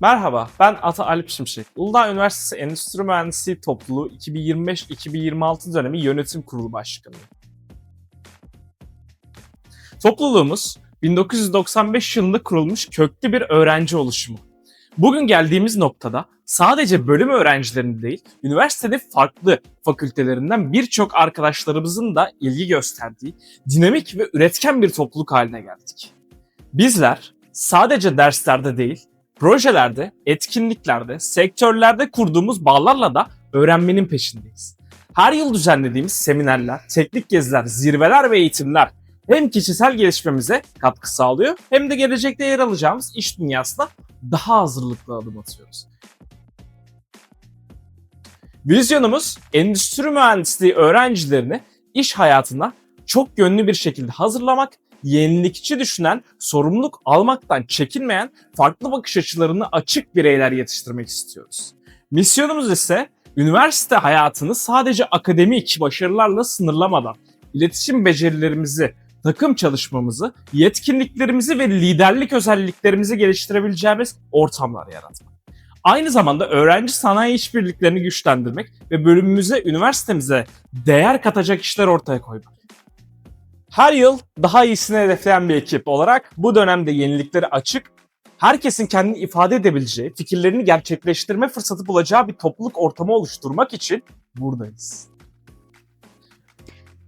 Merhaba, ben Ata Alp Şimşek. Uludağ Üniversitesi Endüstri Mühendisliği Topluluğu 2025-2026 dönemi yönetim kurulu başkanıyım. Topluluğumuz 1995 yılında kurulmuş köklü bir öğrenci oluşumu. Bugün geldiğimiz noktada sadece bölüm öğrencilerinin değil, üniversitenin farklı fakültelerinden birçok arkadaşlarımızın da ilgi gösterdiği dinamik ve üretken bir topluluk haline geldik. Bizler sadece derslerde değil, projelerde, etkinliklerde, sektörlerde kurduğumuz bağlarla da öğrenmenin peşindeyiz. Her yıl düzenlediğimiz seminerler, teknik geziler, zirveler ve eğitimler hem kişisel gelişmemize katkı sağlıyor hem de gelecekte yer alacağımız iş dünyasına daha hazırlıklı adım atıyoruz. Vizyonumuz endüstri mühendisliği öğrencilerini iş hayatına çok yönlü bir şekilde hazırlamak, yenilikçi düşünen, sorumluluk almaktan çekinmeyen, farklı bakış açılarını açık bireyler yetiştirmek istiyoruz. Misyonumuz ise üniversite hayatını sadece akademik başarılarla sınırlamadan iletişim becerilerimizi, takım çalışmamızı, yetkinliklerimizi ve liderlik özelliklerimizi geliştirebileceğimiz ortamlar yaratmak. Aynı zamanda öğrenci sanayi işbirliklerini güçlendirmek ve bölümümüze, üniversitemize değer katacak işler ortaya koymak. Her yıl daha iyisini hedefleyen bir ekip olarak bu dönemde yeniliklere açık, herkesin kendini ifade edebileceği, fikirlerini gerçekleştirme fırsatı bulacağı bir topluluk ortamı oluşturmak için buradayız.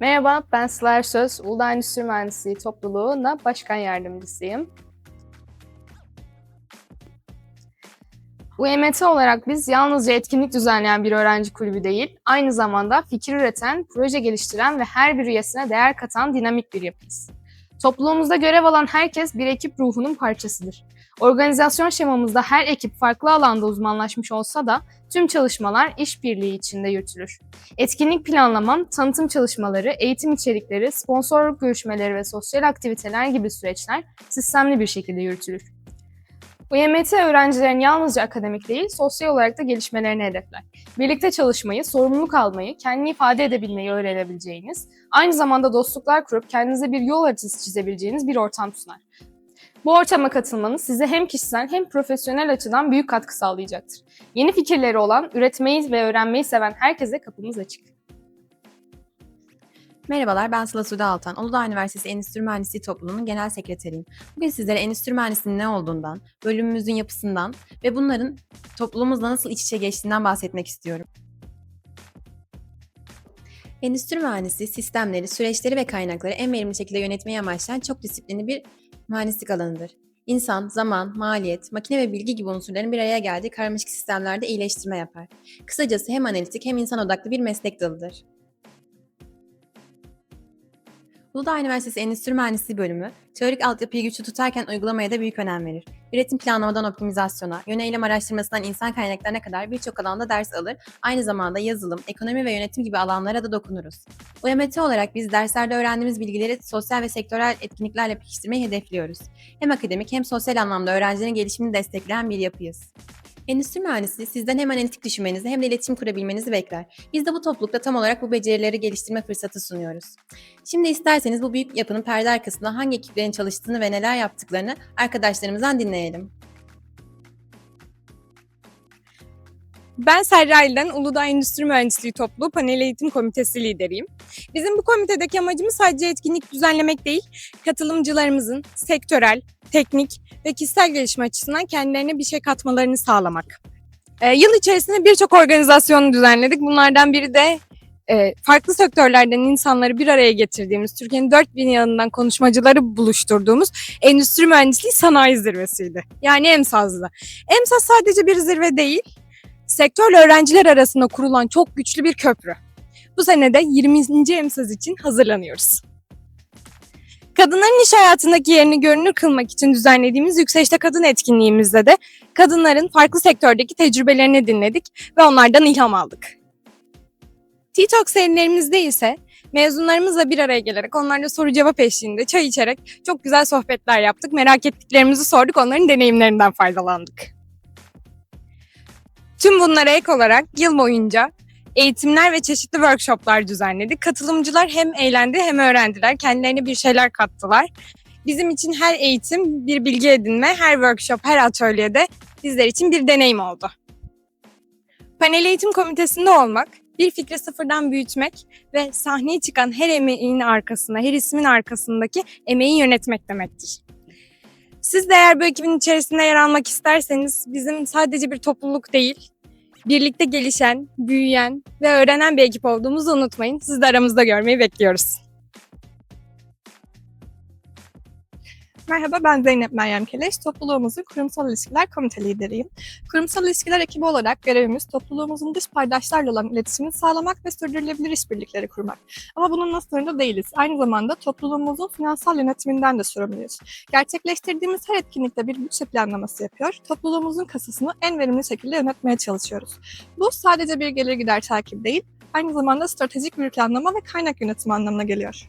Merhaba, ben Sıla Ersöz, Uludağ Endüstri Mühendisliği topluluğuna başkan yardımcısıyım. UMT olarak biz yalnızca etkinlik düzenleyen bir öğrenci kulübü değil, aynı zamanda fikir üreten, proje geliştiren ve her bir üyesine değer katan dinamik bir yapıyız. Topluluğumuzda görev alan herkes bir ekip ruhunun parçasıdır. Organizasyon şemamızda her ekip farklı alanda uzmanlaşmış olsa da tüm çalışmalar işbirliği içinde yürütülür. Etkinlik planlama, tanıtım çalışmaları, eğitim içerikleri, sponsorluk görüşmeleri ve sosyal aktiviteler gibi süreçler sistemli bir şekilde yürütülür. UYMT öğrencilerin yalnızca akademik değil, sosyal olarak da gelişmelerini hedefler. Birlikte çalışmayı, sorumluluk almayı, kendini ifade edebilmeyi öğrenebileceğiniz, aynı zamanda dostluklar kurup kendinize bir yol haritası çizebileceğiniz bir ortam sunar. Bu ortama katılmanız size hem kişisel hem profesyonel açıdan büyük katkı sağlayacaktır. Yeni fikirleri olan, üretmeyi ve öğrenmeyi seven herkese kapımız açık. Merhabalar, ben Sıla Sude Altan. Uludağ Üniversitesi Endüstri Mühendisliği Topluluğu'nun genel sekreteriyim. Bugün sizlere endüstri mühendisliğinin ne olduğundan, bölümümüzün yapısından ve bunların toplumumuzla nasıl iç içe geçtiğinden bahsetmek istiyorum. Endüstri mühendisliği sistemleri, süreçleri ve kaynakları en verimli şekilde yönetmeyi amaçlayan çok disiplinli bir mühendislik alanıdır. İnsan, zaman, maliyet, makine ve bilgi gibi unsurların bir araya geldiği karmaşık sistemlerde iyileştirme yapar. Kısacası hem analitik hem insan odaklı bir meslek dalıdır. Uludağ Üniversitesi Endüstri Mühendisliği bölümü, teorik altyapıyı güçlü tutarken uygulamaya da büyük önem verir. Üretim planlamadan optimizasyona, yöneylem araştırmasından insan kaynaklarına kadar birçok alanda ders alır, aynı zamanda yazılım, ekonomi ve yönetim gibi alanlara da dokunuruz. UMT olarak biz derslerde öğrendiğimiz bilgileri sosyal ve sektörel etkinliklerle pekiştirmeyi hedefliyoruz. Hem akademik hem sosyal anlamda öğrencilerin gelişimini destekleyen bir yapıyız. Endüstri mühendisliği sizden hem analitik düşünmenizi hem de iletişim kurabilmenizi bekler. Biz de bu toplulukta tam olarak bu becerileri geliştirme fırsatı sunuyoruz. Şimdi isterseniz bu büyük yapının perde arkasında hangi ekiplerin çalıştığını ve neler yaptıklarını arkadaşlarımızdan dinleyelim. Ben Serra İlden, Uludağ Endüstri Mühendisliği Topluluğu Panel Eğitim Komitesi lideriyim. Bizim bu komitedeki amacımız sadece etkinlik düzenlemek değil, katılımcılarımızın sektörel, teknik ve kişisel gelişme açısından kendilerine bir şey katmalarını sağlamak. Ee, yıl içerisinde birçok organizasyonu düzenledik. Bunlardan biri de e, farklı sektörlerden insanları bir araya getirdiğimiz, Türkiye'nin dört bin yanından konuşmacıları buluşturduğumuz Endüstri Mühendisliği Sanayi Zirvesi'ydi. Yani EMSAZ'dı. EMSAZ sadece bir zirve değil, sektörle öğrenciler arasında kurulan çok güçlü bir köprü. Bu sene de 20. EMSAZ için hazırlanıyoruz. Kadınların iş hayatındaki yerini görünür kılmak için düzenlediğimiz Yükselişte Kadın etkinliğimizde de kadınların farklı sektördeki tecrübelerini dinledik ve onlardan ilham aldık. TikTok serilerimizde ise mezunlarımızla bir araya gelerek onlarla soru cevap eşliğinde çay içerek çok güzel sohbetler yaptık. Merak ettiklerimizi sorduk, onların deneyimlerinden faydalandık. Tüm bunlara ek olarak yıl boyunca eğitimler ve çeşitli workshoplar düzenledik. Katılımcılar hem eğlendi hem öğrendiler. Kendilerine bir şeyler kattılar. Bizim için her eğitim bir bilgi edinme, her workshop, her atölyede bizler için bir deneyim oldu. Panel eğitim komitesinde olmak, bir fikri sıfırdan büyütmek ve sahneye çıkan her emeğin arkasında, her ismin arkasındaki emeği yönetmek demektir. Siz de eğer bu ekibin içerisinde yer almak isterseniz bizim sadece bir topluluk değil, birlikte gelişen, büyüyen ve öğrenen bir ekip olduğumuzu unutmayın. Sizi de aramızda görmeyi bekliyoruz. Merhaba ben Zeynep Meryem Keleş. Topluluğumuzun kurumsal ilişkiler komite lideriyim. Kurumsal ilişkiler ekibi olarak görevimiz topluluğumuzun dış paydaşlarla olan iletişimini sağlamak ve sürdürülebilir işbirlikleri kurmak. Ama bununla sınırlı değiliz. Aynı zamanda topluluğumuzun finansal yönetiminden de sorumluyuz. Gerçekleştirdiğimiz her etkinlikte bir bütçe planlaması yapıyor. Topluluğumuzun kasasını en verimli şekilde yönetmeye çalışıyoruz. Bu sadece bir gelir gider takip değil, aynı zamanda stratejik bir planlama ve kaynak yönetimi anlamına geliyor.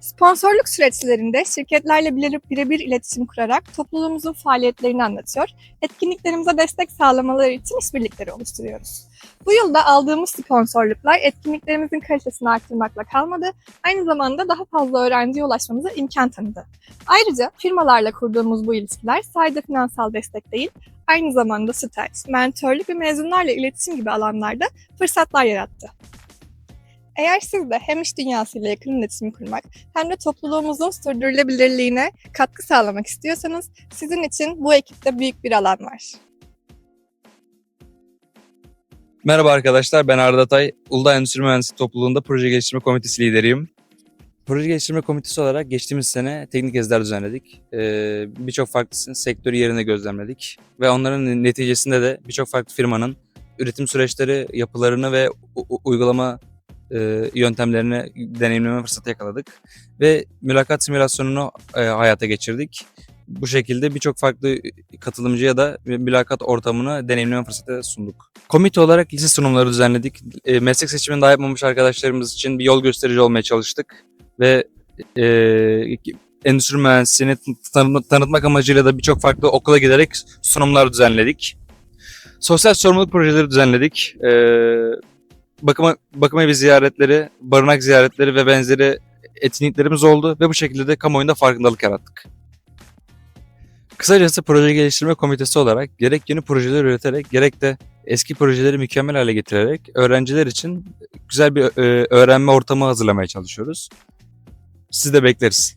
Sponsorluk süreçlerinde şirketlerle bire- birebir iletişim kurarak topluluğumuzun faaliyetlerini anlatıyor, etkinliklerimize destek sağlamaları için işbirlikleri oluşturuyoruz. Bu yılda aldığımız sponsorluklar etkinliklerimizin kalitesini arttırmakla kalmadı, aynı zamanda daha fazla öğrenciye ulaşmamıza imkan tanıdı. Ayrıca firmalarla kurduğumuz bu ilişkiler sadece finansal destek değil, aynı zamanda staj, mentörlük ve mezunlarla iletişim gibi alanlarda fırsatlar yarattı. Eğer siz de hem iş dünyasıyla yakın iletişim kurmak hem de topluluğumuzun sürdürülebilirliğine katkı sağlamak istiyorsanız sizin için bu ekipte büyük bir alan var. Merhaba arkadaşlar, ben Arda Tay. Uludağ Endüstri Mühendisliği Topluluğu'nda Proje Geliştirme Komitesi lideriyim. Proje Geliştirme Komitesi olarak geçtiğimiz sene teknik geziler düzenledik. Ee, birçok farklı sektörü yerine gözlemledik. Ve onların neticesinde de birçok farklı firmanın üretim süreçleri, yapılarını ve uygulama e, yöntemlerini deneyimleme fırsatı yakaladık. Ve mülakat simülasyonunu e, hayata geçirdik. Bu şekilde birçok farklı katılımcıya da mülakat ortamını deneyimleme fırsatı sunduk. Komite olarak lise sunumları düzenledik. E, meslek seçimini daha yapmamış arkadaşlarımız için bir yol gösterici olmaya çalıştık. Ve e, endüstri mühendisliğini tanı- tanıtmak amacıyla da birçok farklı okula giderek sunumlar düzenledik. Sosyal sorumluluk projeleri düzenledik. E, bakım, bakım evi ziyaretleri, barınak ziyaretleri ve benzeri etkinliklerimiz oldu ve bu şekilde de kamuoyunda farkındalık yarattık. Kısacası proje geliştirme komitesi olarak gerek yeni projeler üreterek gerek de eski projeleri mükemmel hale getirerek öğrenciler için güzel bir e, öğrenme ortamı hazırlamaya çalışıyoruz. Sizi de bekleriz.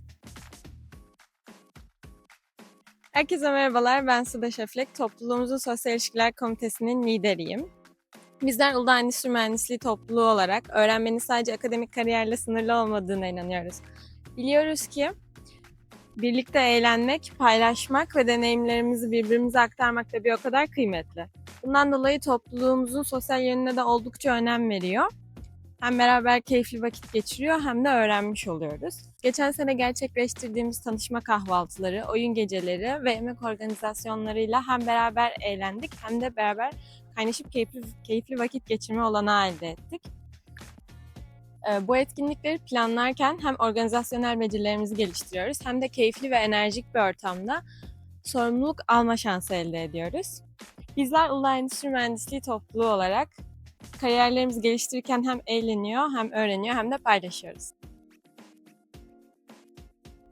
Herkese merhabalar, ben Suda Şeflek. Topluluğumuzun Sosyal İlişkiler Komitesi'nin lideriyim. Bizler Uludağ Endüstri Mühendisliği topluluğu olarak öğrenmenin sadece akademik kariyerle sınırlı olmadığına inanıyoruz. Biliyoruz ki birlikte eğlenmek, paylaşmak ve deneyimlerimizi birbirimize aktarmak da bir o kadar kıymetli. Bundan dolayı topluluğumuzun sosyal yönüne de oldukça önem veriyor. Hem beraber keyifli vakit geçiriyor hem de öğrenmiş oluyoruz. Geçen sene gerçekleştirdiğimiz tanışma kahvaltıları, oyun geceleri ve yemek organizasyonlarıyla hem beraber eğlendik hem de beraber kaynaşıp keyifli, keyifli vakit geçirme olanağı elde ettik. Ee, Bu etkinlikleri planlarken hem organizasyonel becerilerimizi geliştiriyoruz hem de keyifli ve enerjik bir ortamda sorumluluk alma şansı elde ediyoruz. Bizler Uludağ Endüstri Mühendisliği topluluğu olarak kariyerlerimizi geliştirirken hem eğleniyor, hem öğreniyor, hem de paylaşıyoruz.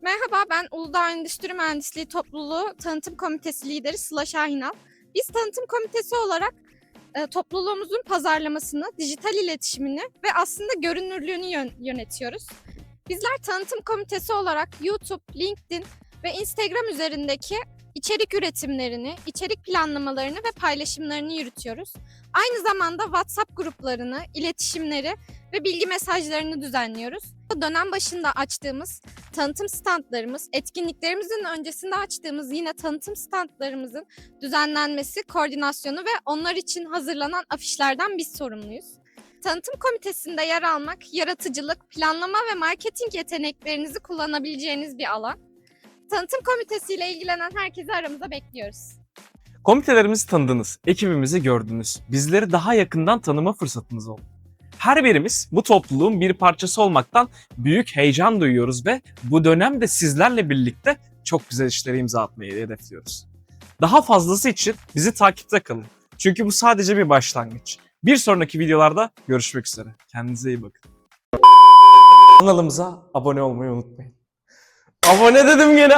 Merhaba, ben Uludağ Endüstri Mühendisliği Topluluğu Tanıtım Komitesi lideri Sıla Şahinal. Biz tanıtım komitesi olarak e, topluluğumuzun pazarlamasını, dijital iletişimini ve aslında görünürlüğünü yön- yönetiyoruz. Bizler tanıtım komitesi olarak YouTube, LinkedIn ve Instagram üzerindeki içerik üretimlerini, içerik planlamalarını ve paylaşımlarını yürütüyoruz. Aynı zamanda WhatsApp gruplarını, iletişimleri ve bilgi mesajlarını düzenliyoruz. Dönem başında açtığımız tanıtım standlarımız, etkinliklerimizin öncesinde açtığımız yine tanıtım standlarımızın düzenlenmesi, koordinasyonu ve onlar için hazırlanan afişlerden biz sorumluyuz. Tanıtım komitesinde yer almak, yaratıcılık, planlama ve marketing yeteneklerinizi kullanabileceğiniz bir alan. Tanıtım komitesiyle ilgilenen herkesi aramıza bekliyoruz. Komitelerimizi tanıdınız, ekibimizi gördünüz. Bizleri daha yakından tanıma fırsatınız oldu. Her birimiz bu topluluğun bir parçası olmaktan büyük heyecan duyuyoruz ve bu dönemde sizlerle birlikte çok güzel işlere imza atmayı hedefliyoruz. Daha fazlası için bizi takipte kalın. Çünkü bu sadece bir başlangıç. Bir sonraki videolarda görüşmek üzere. Kendinize iyi bakın. Kanalımıza abone olmayı unutmayın. Abone dedim gene.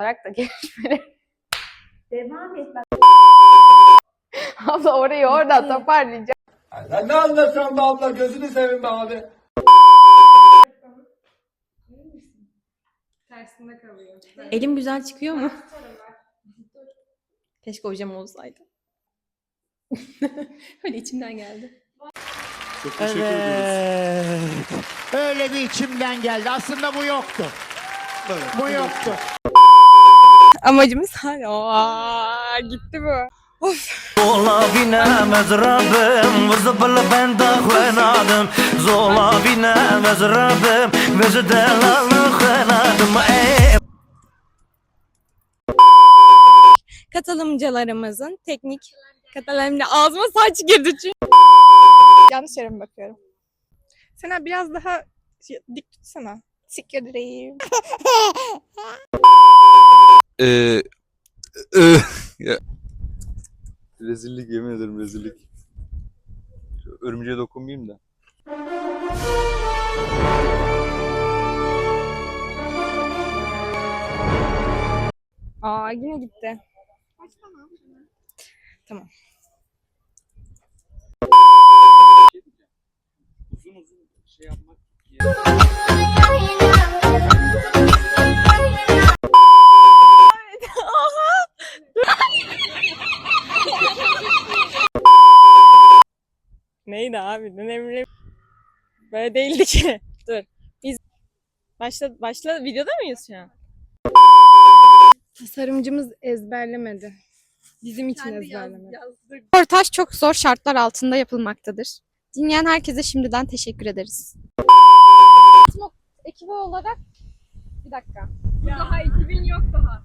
olarak da gelişmeleri Devam et bak. Abla orayı oradan toparlayacağım. Sen ne anlatıyorsun be abla gözünü seveyim be abi. Tersinde kalıyor. Elim güzel çıkıyor mu? Keşke hocam olsaydı. Öyle içimden geldi. Evet. Öyle bir içimden geldi. Aslında bu yoktu. Bu yoktu. Amacımız hala gitti bu. Zola binemez Rabbim Vızıbılı ben de hvenadım Zola binemez Rabbim Vızı delalı hvenadım Ey Katılımcılarımızın teknik katılımda ağzıma saç girdi çünkü. Yanlış yere mi bakıyorum? Sena biraz daha dik tutsana. Siktireyim. Ee, e, ya. Rezillik yemin ederim rezillik. Şu Örümceğe dokunmayayım da. Aa yine gitti. Tamam. Uzun uzun şey yapmak Neydi abi? Önemli. Böyle değildi ki. Dur. Biz başla başla videoda mıyız şu an? Tasarımcımız ezberlemedi. Bizim için ezberlemedi. Röportaj çok zor şartlar altında yapılmaktadır. Dinleyen herkese şimdiden teşekkür ederiz. Ekibi olarak bir dakika. Daha 2000 yok daha.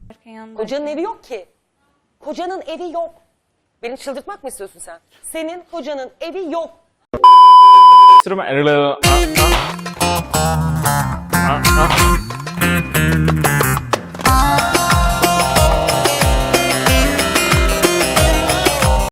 Kocanın evi yok ki. Kocanın evi yok. Beni çıldırtmak mı istiyorsun sen? Senin kocanın evi yok. Endüstri mühendisliği...